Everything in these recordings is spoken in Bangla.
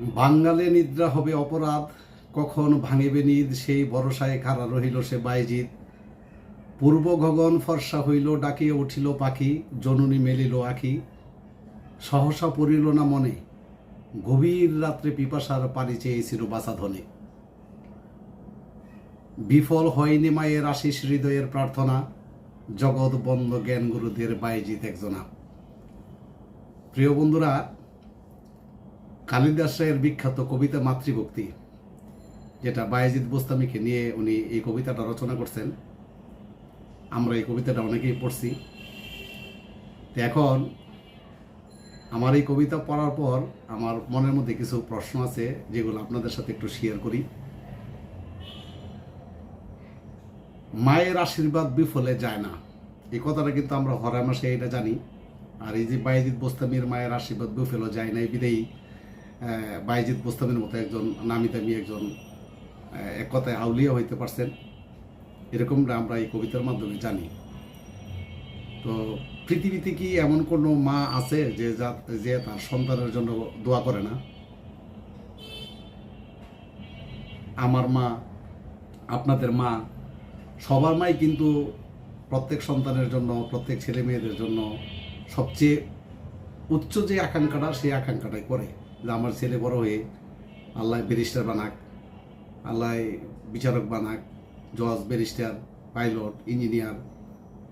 বাঙ্গালে নিদ্রা হবে অপরাধ, কখন ভাঙিবে নিদ, সেই ভরসায় খাড়া রহিল সে বাইজিৎ। পূর্ব গগন ফর্সা হইল, ডাকিয়া উঠিল পাখি, জননী মেলিল আখি। সহসা পড়িল না মনে, গভীর রাত্রে পিপাসার পানি চেয়েছিল বাসাধনে বিফল হয়নি মায়ের আশিস হৃদয়ের প্রার্থনা, জগৎ বন্ধ জ্ঞান গুরুদের বাইজিৎ একজনা। প্রিয় বন্ধুরা কালিদাস রায়ের বিখ্যাত কবিতা মাতৃভক্তি, যেটা বায়েজিৎ বোস্তামিকে নিয়ে উনি এই কবিতাটা রচনা করছেন। আমরা এই কবিতাটা অনেকেই পড়ছি। তো এখন আমার এই কবিতা পড়ার পর আমার মনের মধ্যে কিছু প্রশ্ন আছে, যেগুলো আপনাদের সাথে একটু শেয়ার করি। মায়ের আশীর্বাদ বিফলে যায় না। এই কথাটা কিন্তু আমরা হরা মাসে এটা জানি। আর এই যে বাইজিৎ বোস্তামির মায়ের আশীর্বাদ বিফলে যায় না এই বিধেই বাইজিৎ বোস্তামির মতো একজন নামি দামি একজন এক কথায় আউলিয়া হইতে পারছেন। এরকমটা আমরা এই কবিতার মাধ্যমে জানি। তো পৃথিবীতে কি এমন কোনো মা আছে যে যা- যে তার সন্তানের জন্য দোয়া করে না? আমার মা, আপনাদের মা, সবার মাই কিন্তু প্রত্যেক সন্তানের জন্য, প্রত্যেক ছেলে মেয়েদের জন্য সবচেয়ে উচ্চ যে আকাঙ্ক্ষাটা, সেই আকাঙ্ক্ষাটাই করে। যে আমার ছেলে বড় হয়ে আল্লাহ ব্যারিস্টার বানাক, আল্লাহ বিচারক বানাক, জজ, ব্যারিস্টার, পাইলট, ইঞ্জিনিয়ার,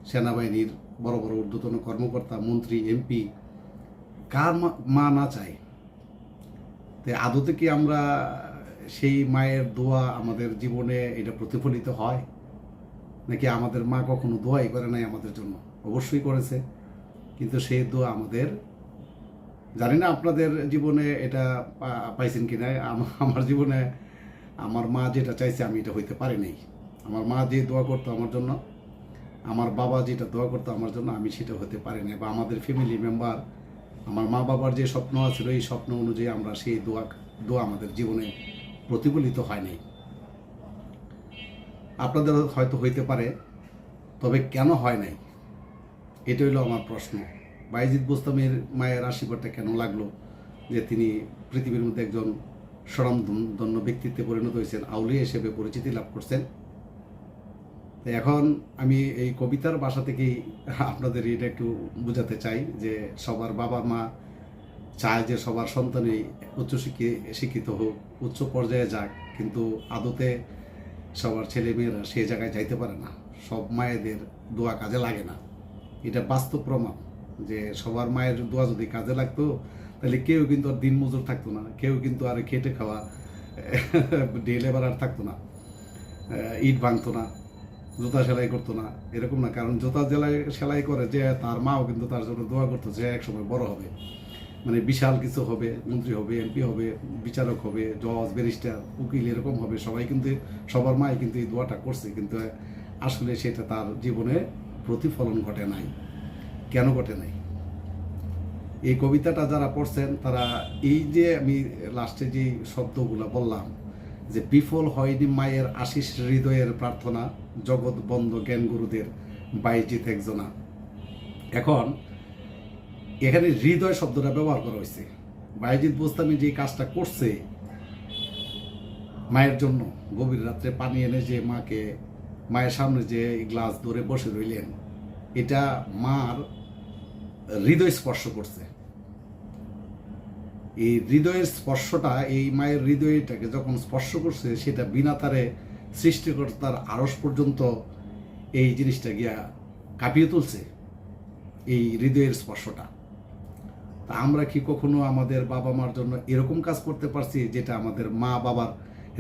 সেনাবাহিনীর বড় বড় ঊর্ধ্বতন কর্মকর্তা, মন্ত্রী, এমপি, কার মা- না চায়। তো আদতে কি আমরা সেই মায়ের দোয়া আমাদের জীবনে এটা প্রতিফলিত হয়? নাকি আমাদের মা কখনো দোয়াই করে নাই আমাদের জন্য? অবশ্যই করেছে। কিন্তু সেই দোয়া আমাদের জানি না আপনাদের জীবনে এটা পাইছেন কি না আম- আমার জীবনে আমার মা যেটা চাইছে আমি এটা হইতে পারি নাই। আমার মা যে দোয়া করতো আমার জন্য, আমার বাবা যেটা দোয়া করতো আমার জন্য, আমি সেটা হতে পারি না বা আমাদের ফ্যামিলি মেম্বার আমার মা বাবার যে স্বপ্ন ছিল এই স্বপ্ন অনুযায়ী আমরা সেই দোয়া দোয়া আমাদের জীবনে প্রতিফলিত হয়নি আপনাদের হয়তো হইতে পারে, তবে কেন হয় নাই? এটা হইল আমার প্রশ্ন। বাইজিৎ বোস্তামের মায়ের আশীর্বাদটা কেন লাগল? যে তিনি পৃথিবীর মধ্যে একজন স্বরামধন্য ব্যক্তিত্বে পরিণত হয়েছেন, আউলিয়া হিসেবে পরিচিতি লাভ করছেন। তো এখন আমি এই কবিতার বাসা থেকেই আপনাদের এটা একটু বোঝাতে চাই যে সবার বাবা মা চায় যে সবার সন্তানই উচ্চশিক্ষি শিক্ষিত হোক, উচ্চ পর্যায়ে যাক, কিন্তু আদতে সবার ছেলে মেয়েরা সে জায়গায় যাইতে পারে না। সব মায়েদের দোয়া কাজে লাগে না। এটা বাস্তব প্রমাণ। যে সবার মায়ের দোয়া যদি কাজে লাগতো, তাহলে কেউ কিন্তু আর দিন মজুর থাকতো না। কেউ কিন্তু আর খেটে খাওয়া, ডে লেবার আর থাকতো না। ইট ভাঙতো না, জুতা সেলাই করতো না, এরকম না। কারণ জুতা জেলাই, সেলাই করে যে তার মাও কিন্তু তার জন্য দোয়া করতো যে একসময় বড় হবে। মানে বিশাল কিছু হবে, মন্ত্রী হবে এমপি হবে, বিচারক হবে, জজ, ব্যারিস্টার, উকিল, এরকম হবে। সবাই কিন্তু, সবার মাই কিন্তু এই দোয়াটা করছে। কিন্তু আসলে সেটা তার জীবনে প্রতিফলন ঘটে নাই। কেন ঘটে নাই? এই কবিতাটা যারা পড়ছেন, তারা এই যে আমি লাস্টে যে শব্দগুলো বললাম, যে বিফল হয়নি মায়ের আশিস হৃদয়ের প্রার্থনা, জগৎ বন্ধ জ্ঞান গুরুদের বাইজিৎ একজনা এখন এখানে হৃদয় শব্দটা ব্যবহার করা হয়েছে। বাইজিৎ বোস্তামি যে কাজটা করছে, মায়ের জন্য, গভীর রাত্রে পানি এনে যে মাকে, মায়ের সামনে যে গ্লাস ধরে বসে রইলেন, এটা মার হৃদয় স্পর্শ করছে। এই হৃদয়ের স্পর্শটা, এই মায়ের হৃদয়টাকে যখন স্পর্শ করছে, সেটা বিনা তারে সৃষ্টিকর্তার আড়স পর্যন্ত এই জিনিসটা গিয়া কাঁপিয়ে তুলছে, এই হৃদয়ের স্পর্শটা। তা আমরা কি কখনো আমাদের বাবা মার জন্য এরকম কাজ করতে পারছি, যেটা আমাদের মা বাবার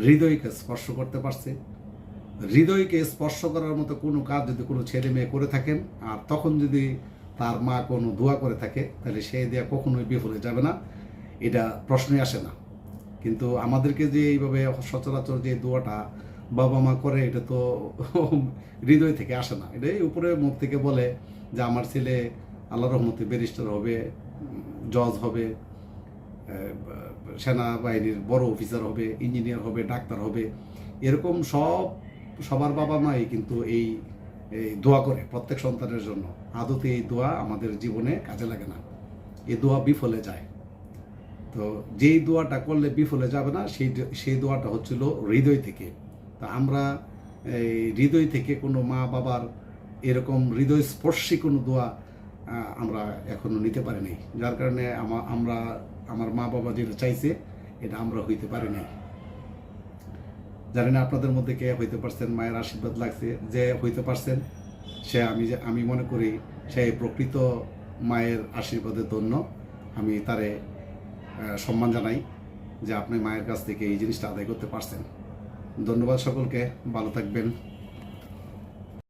হৃদয়কে স্পর্শ করতে পারছে? হৃদয়কে স্পর্শ করার মতো কোনো কাজ যদি কোনো ছেলে মেয়ে করে থাকেন, আর তখন যদি তার মা কোনো দোয়া করে থাকে, তাহলে সেই দেয়া কখনোই বিফলে যাবে না, এটা প্রশ্নই আসে না। কিন্তু আমাদেরকে যে এইভাবে সচরাচর যে দোয়াটা বাবা মা করে, এটা তো হৃদয় থেকে আসে না। এটা উপরে মুখ থেকে বলে যে আমার ছেলে আল্লাহ রহমতে ব্যারিস্টার হবে, জজ হবে, সেনাবাহিনীর বড় অফিসার হবে, ইঞ্জিনিয়ার হবে, ডাক্তার হবে, এরকম সব সবার বাবা মাই কিন্তু এই এই দোয়া করে প্রত্যেক সন্তানের জন্য। আদতে এই দোয়া আমাদের জীবনে কাজে লাগে না। এই দোয়া বিফলে যায়। তো যেই দোয়াটা করলে বিফলে যাবে না, সেই সেই দোয়াটা হচ্ছিল হৃদয় থেকে। তা আমরা এই হৃদয় থেকে কোনো মা বাবার এরকম হৃদয় স্পর্শী কোনো দোয়া আমরা এখনও নিতে পারিনি। যার কারণে আমরা, আমার মা বাবা যেটা চাইছে, এটা আমরা হইতে পারি নাই জানি না আপনাদের মধ্যে কে হইতে পারছেন, মায়ের আশীর্বাদ লাগছে, যে হইতে পারছেন, সে আমি যে আমি মনে করি সে প্রকৃত মায়ের আশীর্বাদের জন্য আমি তারে সম্মান জানাই যে আপনি মায়ের কাছ থেকে এই জিনিসটা আদায় করতে পারছেন। ধন্যবাদ সকলকে, ভালো থাকবেন।